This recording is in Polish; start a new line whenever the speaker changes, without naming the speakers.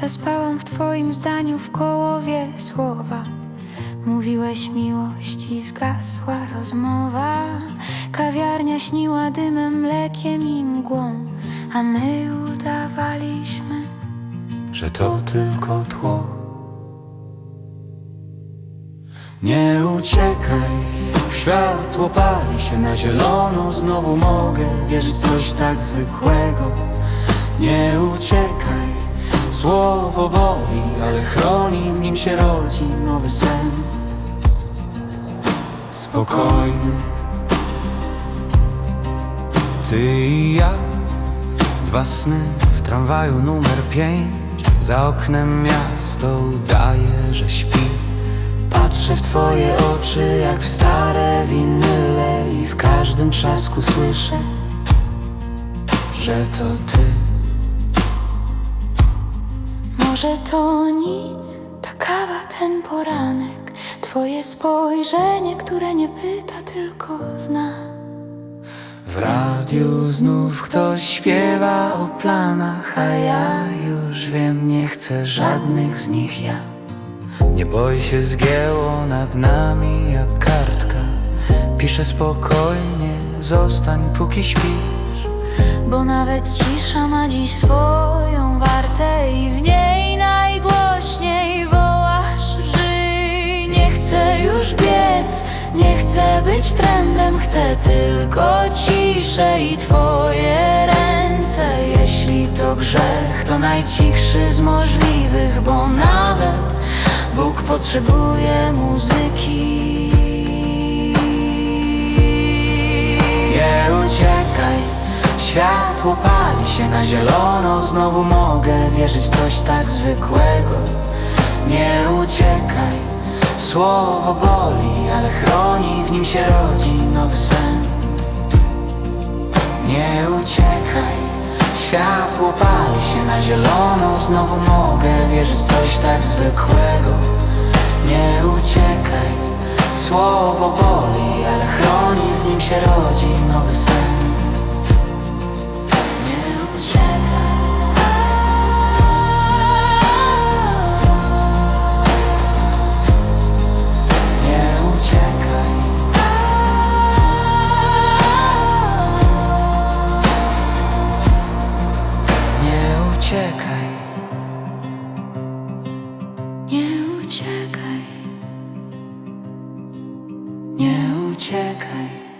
Zaspałam w twoim zdaniu w kołowie słowa. Mówiłeś miłość i zgasła rozmowa. Kawiarnia śniła dymem, mlekiem i mgłą. A my udawaliśmy
że to tylko tło. Nie uciekaj, światło pali się na zielono, znowu mogę wierzyć w coś tak zwykłego. Nie uciekaj, słowo boli, ale chroni, w nim się rodzi nowy sen. Spokojny, ty i ja, dwa sny w tramwaju numer pięć. Za oknem miasto udaje, że śpi. Patrzę w twoje oczy jak w stare winyle i w każdym trzasku słyszę, że to ty.
Może to nic, ta kawa, ten poranek Twoje spojrzenie, które nie pyta, tylko zna
W radiu znów ktoś śpiewa o planach, a ja już wiem, nie chcę żadnych z nich ja. Nie boi się zgięło nad nami jak kartka. Piszę spokojnie, zostań póki śpisz.
Bo nawet cisza ma dziś swoją wartę I w niej chcę być trendem Chcę tylko ciszę i twoje ręce. Jeśli to grzech, to najcichszy z możliwych Bo nawet Bóg potrzebuje muzyki.
Nie uciekaj, światło pali się na zielono Znowu mogę wierzyć w coś tak zwykłego. Nie uciekaj, słowo boli, ale chroni W nim się rodzi nowy sen. Nie uciekaj, światło pali się na zielono Znowu mogę wierzyć coś tak zwykłego. Nie uciekaj, słowo boli, ale chroni W nim się rodzi nowy sen uciekaj.
Nie uciekaj.
Nie uciekaj